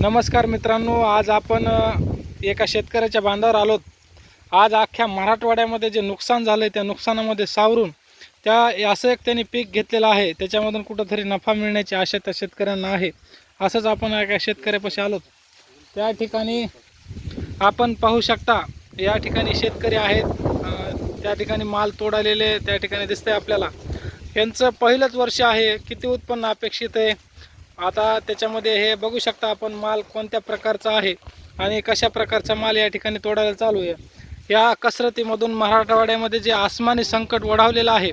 नमस्कार मित्रांनो आज आपण एका शेतकऱ्याच्या बांधावर आलोत. आज अख्ख्या मराठवाड्यामध्ये जे नुकसान झालं आहे त्या नुकसानामध्ये सावरून त्या असं एक त्यांनी पीक घेतलेलं आहे. त्याच्यामधून कुठंतरी नफा मिळण्याची आशा त्या शेतकऱ्यांना आहे. असंच आपण एका शेतकऱ्यापाशी आलोत. त्या ठिकाणी आपण पाहू शकता या ठिकाणी शेतकरी आहेत. त्या ठिकाणी माल तोडालेले त्या ठिकाणी दिसतंय आपल्याला. यांचं पहिलंच वर्ष आहे. किती उत्पन्न अपेक्षित आहे? आता त्याच्यामध्ये हे बघू शकता आपण माल कोणत्या प्रकारचा आहे आणि कशा प्रकारचा माल या ठिकाणी तोडायला चालू आहे. या कसरतीमधून मराठवाड्यामध्ये जे आसमानी संकट ओढावलेलं आहे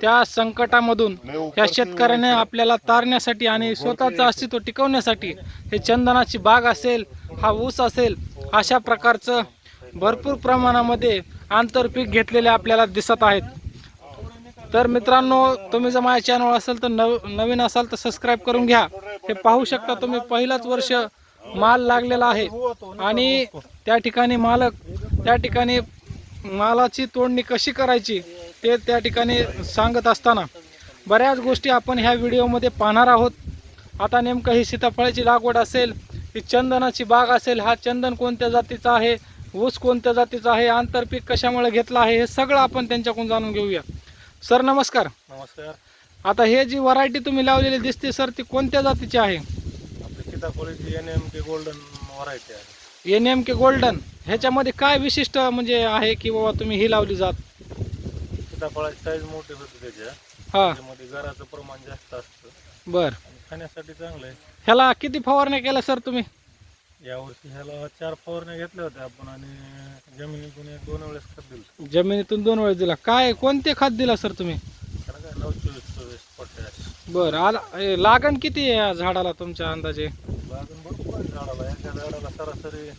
त्या संकटामधून या शेतकऱ्याने आपल्याला तारण्यासाठी आणि स्वतःचं अस्तित्व टिकवण्यासाठी हे चंदनाची बाग असेल हा ऊस असेल अशा प्रकारचं भरपूर प्रमाणामध्ये आंतरपीक घेतलेले आपल्याला दिसत आहेत. तर मित्रांनो तुम्ही जर माझ्या चॅनल असेल तर नव नवीन असाल तर सबस्क्राईब करून घ्या. हे पाहू शकता तुम्ही पहिलाच वर्ष माल लागलेला आहे. आणि त्या ठिकाणी मालक त्या ठिकाणी मालाची तोडणी कशी करायची ते त्या ठिकाणी सांगत असताना बऱ्याच गोष्टी आपण ह्या व्हिडिओमध्ये पाहणार आहोत. आता नेमकं ही सीताफळाची लागवड असेल ही चंदनाची बाग असेल हा चंदन कोणत्या जातीचा आहे ऊस कोणत्या जातीचा आहे आंतरपीक कशामुळे घेतलं आहे हे सगळं आपण त्यांच्याकडून जाणून घेऊया. सर नमस्कार. नमस्कार. आता हे जी व्हरायटी तुम्ही लावलेली दिसते सर ती कोणत्या जातीची आहे? आपली सीताफळीची N M K golden variety आहे. एन एम के गोल्डन ह्याच्यामध्ये काय विशिष्ट म्हणजे आहे की बाबा तुम्ही ही लावली जात? सीताफळाची साईज मोठी होती त्याच्या हा. त्याच्यामध्ये गराचं प्रमाण जास्त असतं. बर. आणि खाण्यासाठी चांगलं आहे. ह्याला किती फवारण्या केल्या सर तुम्ही? यावर्षी ह्याला चार फवारण्या घेतल्या होत्या आपण आणि जमिनीतून एक दोन वेळेस खत दिलं. जमिनीतून दोन वेळेस दिला. काय कोणते खत दिला सर तुम्ही? कारण काय नऊ चोवीस चोवीस पोटॅश. बर आला ए, लागण किती आहे या झाडाला तुमच्या अंदाजे? भरपूर आहे झाडाला. एका झाडाला सरासरी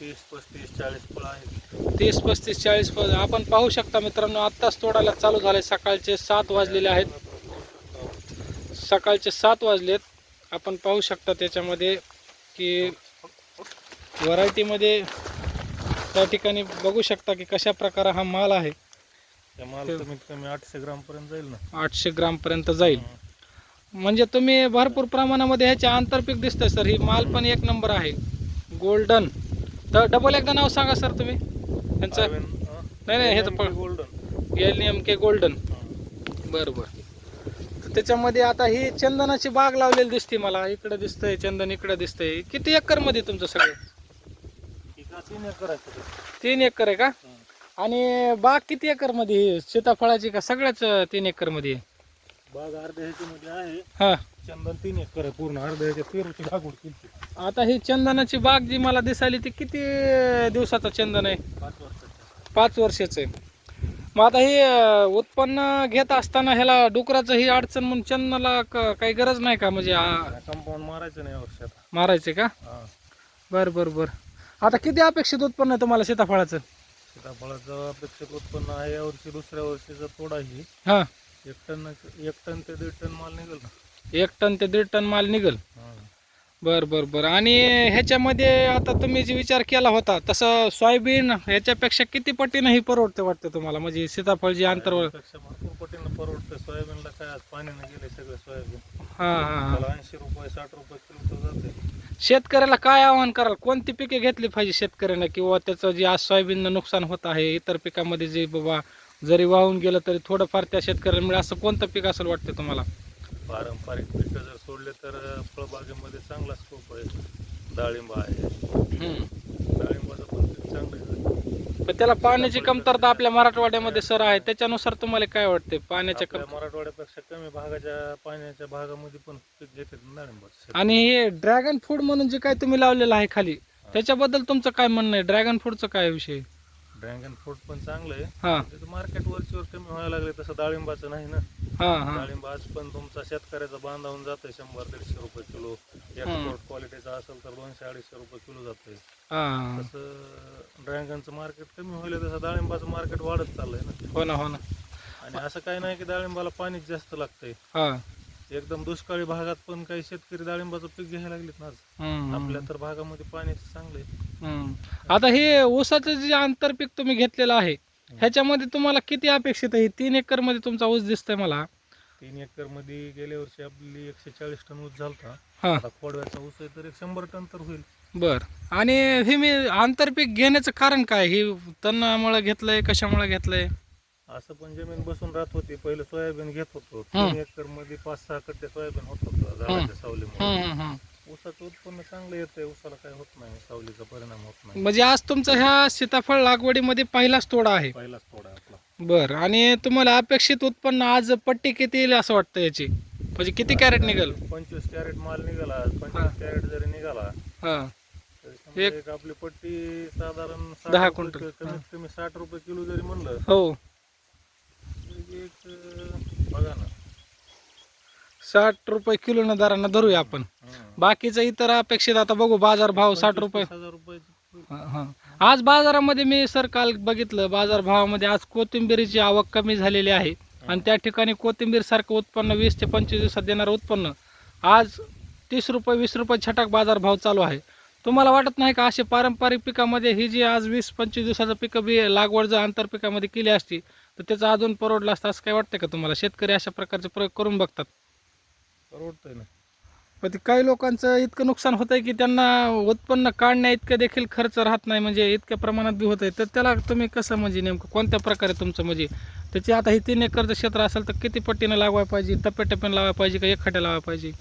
तीस पस्तीस चाळीस फळं आहेत. तीस पस्तीस चाळीस प- आपण पाहू शकता मित्रांनो आत्ताच तोडायला चालू झाले. सकाळचे सात वाजलेले आहेत. सकाळचे सात वाजलेत. आपण पाहू शकता त्याच्यामध्ये की व्हरायटीमध्ये त्या ठिकाणी बघू शकता की कशा प्रकारे हा माल आहे. ते माल कमीत कमी आठशे ग्राम पर्यंत जाईल ना. आठशे ग्रामपर्यंत जाईल. म्हणजे तुम्ही भरपूर प्रमाणामध्ये ह्याचे आंतरपीक दिसतंय सर. ही माल पण एक नंबर आहे. गोल्डन. तर डबल एकदा नाव सांगा सर तुम्ही. त्यांचं नाही नाही हेच पण golden. L M K golden. बरं बरं. त्याच्यामध्ये आता ही चंदनाची बाग लावलेली दिसते मला. इकडे दिसतंय चंदन इकडे दिसतंय. किती एकरमध्ये तुमचं सगळं? तीन एकर आहे. तीन एकर आहे का? आणि बाग किती एकरमध्ये? सीताफळाची का सगळ्याच तीन एकरमध्ये? बाग अर्ध्या ह्याच्यामध्ये आहे. हा. चंदन तीन एकर आहे पूर्ण. अर्ध्या ह्याच्या पेरूची लागवड केली. आता ही चंदनाची बाग जी मला दिसायली ती किती दिवसाचं चंदन आहे? पाच वर्षाच्या पाच वर्षाचं आहे. मग आता हे उत्पन्न घेत असताना ह्याला डुकराचं ही अडचण म्हणून चंदनाला क- काही गरज नाही का? म्हणजे आ- कंपाऊंड मारायचं नाही वर्षात. मारायचे का? हा. बरं बरं बरं. आता किती अपेक्षित उत्पन्न आहे तुम्हाला सीताफळाचं? सीताफळाचं अपेक्षित उत्पन्न आहे यावर्षी दुसऱ्या वर्षीचा तोडा ही. हां एक टन एक टन ते दीड टन माल निघेल. एक टन ते दीड टन माल निघल. बरं बरं बरं. आणि ह्याच्यामध्ये आता तुम्ही जे विचार केला होता तसं सोयाबीन ह्याच्यापेक्षा किती पटीनं ही परवडते वाटतं तुम्हाला? म्हणजे सीताफळ जी त्यापेक्षा भरपूर पटीनं परवडतं. सोयाबीनला काय आज पाण्यानं गेले सगळं सोयाबीन. हां हां त्याला ऐंशी रुपये साठ रुपये किलो जाते. शेतकऱ्याला काय आव्हान कराल? कोणती पिके घेतली पाहिजे शेतकऱ्यानं? किंवा त्याचं जे आज सोयाबीननं नुकसान होत आहे इतर पिकामध्ये जे बाबा जरी वाहून गेलं तरी थोडंफार त्या शेतकऱ्याला मिळेल असं कोणतं पीक असेल वाटतं तुम्हाला? पारंपरिक पिकं जर सोडले तर फळबागेमध्ये चांगला स्कोप आहे. डाळिंब आहे. डाळिंबाचं पण पीक चांगलं पण त्याला पाण्याची कमतरता आपल्या मराठवाड्यामध्ये सर आहे त्याच्यानुसार तुम्हाला काय वाटते पाण्याच्या आपल्या मराठवाड्यापेक्षा कमी भागाच्या पाण्याच्या भागामध्ये पण पीक घेतात ना डाळिंबाचं आणि हे ड्रॅगन फ्रूट म्हणून जे काय तुम्ही लावलेलं आहे खाली त्याच्याबद्दल तुमचं काय म्हणणं आहे? ड्रॅगन फ्रूटचं काय विषय? ड्रॅगन फ्रूट पण चांगलं आहे. हां. त्याचं मार्केट वरचीवर कमी व्हायला लागले तसं डाळिंबाचं नाही ना. हां हां. डाळिंब आज पण तुमचा शेतकऱ्याचा बांधावून जातोय शंभर दीडशे रुपये किलो. एक्सपोर्ट क्वालिटीचा असेल तर दोनशे अडीचशे रुपये किलो जातोय. हां. तसं ड्रॅगनचं मार्केट कमी व्हायला तसं डाळिंबाचं मार्केट वाढत चाललंय ना. हो ना हो ना. आणि असं काही नाही की डाळिंबाला पाणीच जास्त लागतंय. हां. एकदम दुष्काळी भागात पण काही शेतकरी डाळिंबाचं पीक घ्यायला लागलेत ना आज. हम्म, आपल्या तर भागामध्ये पाण्याचं चांगलं आहे हम्म. आता हे ऊसाचं जे आंतरपीक तुम्ही घेतलेलं आहे ह्याच्यामध्ये तुम्हाला किती अपेक्षित आहे? तीन एकरमध्ये तुमचा ऊस दिसतोय मला. तीन एकरमध्ये गेल्या वर्षी आपली एकशे चाळीस टन ऊस झालता. हां. आता खोडव्याचा ऊस आहे तर एक शंभर टन तर होईल. बर. आणि हे मी आंतरपीक घेण्याचं कारण काय? हे तणामुळे घेतलंय कशामुळे घेतलंय? असं पण जमीन बसून राहत होती. पहिले सोयाबीन घेत होतो. तीन एकरमध्ये पाच सहा कट्टे सोयाबीन होत होतं झाडाच्या सावलीमुळे. हम्म, हम्म, हम्म. ऊसाचं उत्पन्न चांगलं येतंय. ऊसाला काय होत नाही. सावलीचा परिणाम होत नाही. म्हणजे आज तुमचा ह्या सीताफळ लागवडीमध्ये पहिलाच तोडा आहे. पहिलाच थोडा आपला बर. आणि तुम्हाला अपेक्षित उत्पन्न आज पट्टी किती येईल असं वाटतं याची? म्हणजे किती कॅरेट निघेल? पंचवीस कॅरेट माल निघाला. पंचवीस कॅरेट जरी निघाला हा. तरी एक- एक आपली पट्टी साधारण साठ दहा रुपये क्विंटल. किलो- कमीत कमी साठ रुपये किलो जरी म्हणलं हो. तरी एक अं, बघा ना. साठ रुपये किलो न दरानं धरूया आपण. हं. बाकीचं इतर अपेक्षित आता बघू बाजार भाव साठ रुपये. हजार रुपये हा, हा. आज बाजारामध्ये मी सर काल बघितलं बाजार भावामध्ये आज कोथिंबीरीची आवक कमी झालेली आहे. आणि त्या ठिकाणी कोथिंबीर सारखं उत्पन्न वीस ते पंचवीस दिवसात देणारं उत्पन्न. आज तीस रुपये वीस रुपये छटाक बाजार भाव चालू आहे. तुम्हाला वाटत नाही का असे पारंपरिक पिकामध्ये ही जी आज वीस पंचवीस दिवसाचं पिकं बी लागवड जर आंतरपिकामध्ये केली असती तर त्याचं अजून परवडला असतं असं काय वाटतं का तुम्हाला? शेतकरी अशा प्रकारचे प्रयोग करून बघतात. परवडतंय ना. पण ते काही लोकांचं इतकं नुकसान होत आहे की त्यांना उत्पन्न काढण्या इतकं देखील खर्च राहत नाही म्हणजे इतक्या प्रमाणात बी होत आहे तर त्याला तुम्ही कसं म्हणजे नेमकं कोणत्या प्रकारे तुमचं म्हणजे त्याची आता ही तीन एकरचं क्षेत्र असेल तर किती पट्टीनं लावायला पाहिजे टप्प्याटप्प्यानं लावायला पाहिजे का एखाद्या लावायला पाहिजे?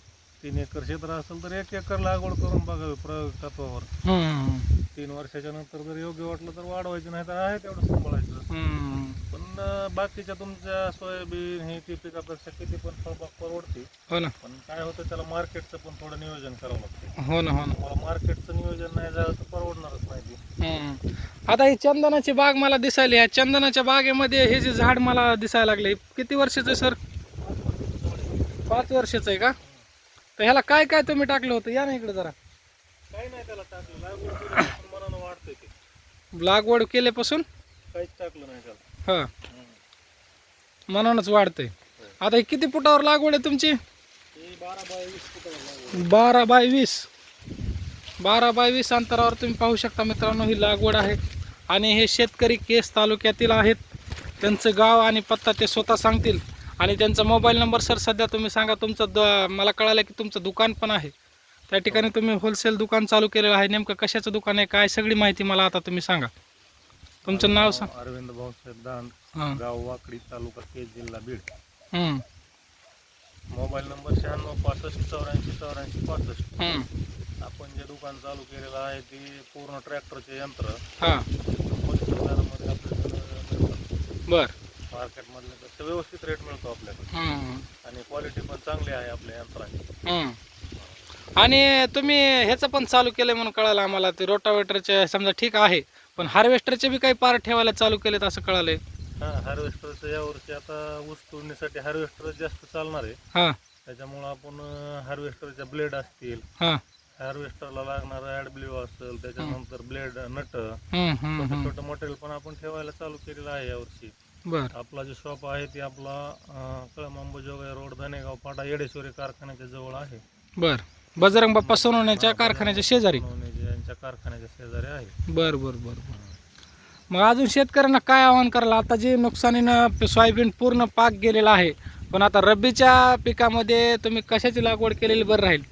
तीन एकर क्षेत्र असेल तर एक एकर लागवड करून बघावी प्रयोग तत्वावर. हम्म, तीन वर्षाच्या नंतर जर योग्य वाटलं तर वाढवायचं नाही तर आहे तेवढं सांभाळायचं. हम्म. पण अं, बाकीच्या तुमच्या सोयाबीन हे ती पिकापेक्षा किती पण फळबाग परवडते. हो ना. पण काय होतं त्याला मार्केटचं पण थोडं नियोजन करावं लागतं. हो ना हो ना. तुम्हाला मार्केटचं नियोजन नाही झालं तर परवडणारच नाही ती. हम्म. आता ही चंदनाची बाग मला दिसायली. या चंदनाच्या बागेमध्ये हे जे झाड मला दिसायला लागले किती वर्षाचं सर? पाच वर्षाचं आहे का? तर ह्याला काय काय तुम्ही टाकलं होतं? या ना इकडे जरा. काही नाही त्याला टाकलं. लागवड केल्यापासून मनानं वाढतंय ते. लागवड केल्यापासून? काहीच टाकलं नाही त्याला. हा. म्हणूनच वाढतंय. आता हे किती फुटावर लागवड आहे तुमची? बारा बाय वीस फुटाला लागवड बारा बाय वीस. बारा बाय वीस अंतरावर तुम्ही पाहू शकता मित्रांनो ही लागवड आहे. आणि हे शेतकरी केस तालुक्यातील आहेत. त्यांचं गाव आणि पत्ता ते स्वतः सांगतील. आणि त्यांचा मोबाईल नंबर सर सध्या तुम्ही सांगा तुमचं द मला कळालं की तुमचं दुकान पण आहे. त्या ठिकाणी तुम्ही होलसेल दुकान चालू केलेलं आहे. नेमकं कशाचं दुकान आहे? काय सगळी माहिती मला आता तुम्ही सांगा. तुमचं नाव सांग. अरविंद भाऊसाहेब दांड गाव वाकडी तालुका केज जिल्हा बीड. हम्म, मोबाईल नंबर शहाण्णव पासष्ट चौऱ्याऐंशी चौऱ्याऐंशी पासष्ट. हम्म. आपण जे दुकान चालू केलेलं आहे ते पूर्ण ट्रॅक्टरचे यंत्र. हां. पंचवीस हजारामध्ये आपल्याकडे मिळतात बर. मार्केटमधल्यापेक्षा व्यवस्थित रेट मिळतो आपल्याकडे. आणि क्वालिटी पण चांगली आहे आपल्या यंत्राची. आणि तुम्ही ह्याचं पण चालू केलंय म्हणून कळालं आम्हाला ते रोटावेटरचे समजा ठीक आहे पण हार्वेस्टरचे बी काही पार्ट ठेवायला चालू केलेत असं कळालंय. हा हार्वेस्टरचं यावर्षी आता ऊस तोडणीसाठी हार्वेस्टर जास्त चालणार आहे. त्याच्यामुळं आपण हार्वेस्टरच्या ब्लेड असतील. हां. हार्वेस्टरला लागणार ॲड ब्ल्यू असेल त्याच्यानंतर ब्लेड नट. छोटं मटेरियल पण आपण ठेवायला चालू केलेलं आहे यावर्षी बर. आपला जो शॉप आहे ते आपला कळम अंबोजोगाई रोड धनेगाव पाटा येडेश्वरी कारखान्याच्या जवळ आहे. बर. बजरंग बाप्पा सोनवण्याच्या कारखान्याच्या शेजारी? सोनवणे यांच्या कारखान्याच्या शेजारी आहे. बर बर बर बर. मग अजून शेतकऱ्यांना काय आव्हान करायला आता जे नुकसानीनं सोयाबीन पूर्ण पाक गेलेला आहे पण आता रब्बीच्या पिकामध्ये तुम्ही कशाची लागवड केलेली बरं राहील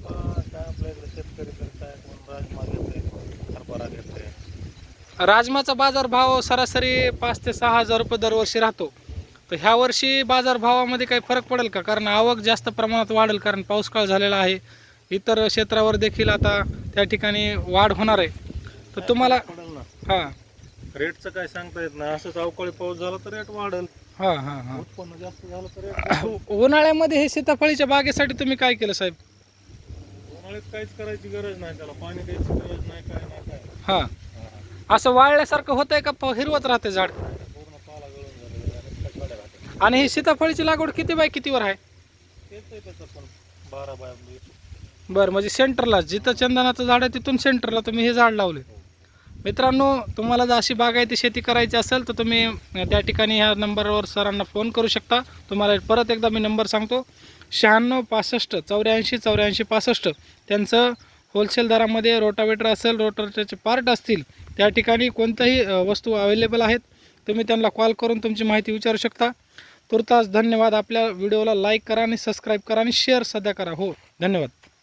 अं, काय आपल्याकडे शेतकरी तर काय कोण राजमा घेते हरभरा घेते राजमाचा बाजारभाव सरासरी पाच ते सहा हजार रुपये दरवर्षी राहतो. तर ह्या वर्षी बाजारभावामध्ये काही फरक पडेल का? कारण आवक जास्त प्रमाणात वाढेल कारण पाऊस काळ झालेला आहे. इतर क्षेत्रावर देखील आता त्या ठिकाणी वाढ होणार आहे. तर तुम्हाला हां. रेटचं काय सांगता येत नाही. असंच अवकाळी पाऊस झाला तर रेट वाढेल. हां हां हां. उत्पन्न जास्त झालं तर उन्हाळ्यामध्ये हे सीताफळीच्या बागेसाठी तुम्ही काय केलं साहेब? उन्हाळ्यात काहीच करायची गरज नाही त्याला. पाणी द्यायची गरज नाही काय नाही काय हां. असं वाळल्यासारखं होतंय का? प- हिरवत राहते झाड. पूर्ण पाला गळून आणि ही सीताफळीची लागवड किती बाय कितीवर आहे तेच आहे? त्याचं पण बारा बाय बरं म्हणजे सेंटरला जिथं चंदनाचं झाड आहे तिथून सेंटरला तुम्ही हे झाड लावले. मित्रांनो तुम्हाला जर अशी बागायती शेती करायची असेल तर तुम्ही अं, त्या ठिकाणी ह्या नंबरवर सरांना फोन करू शकता. तुम्हाला परत एकदा मी नंबर सांगतो. शहाण्णव पासष्ट चौऱ्याऐंशी चौऱ्याऐंशी पासष्ट. त्यांचं होलसेल दरामध्ये रोटावेटर असेल रोटावेटरचे पार्ट असतील त्या ठिकाणी कोणत्याही वस्तू अवेलेबल आहेत तुम्ही त्यांना कॉल करून तुमची माहिती विचारू शकता. तुर्तास धन्यवाद. आपल्या व्हिडिओला लाईक करा आणि सबस्क्राईब करा आणि शेअर सध्या करा. हो धन्यवाद.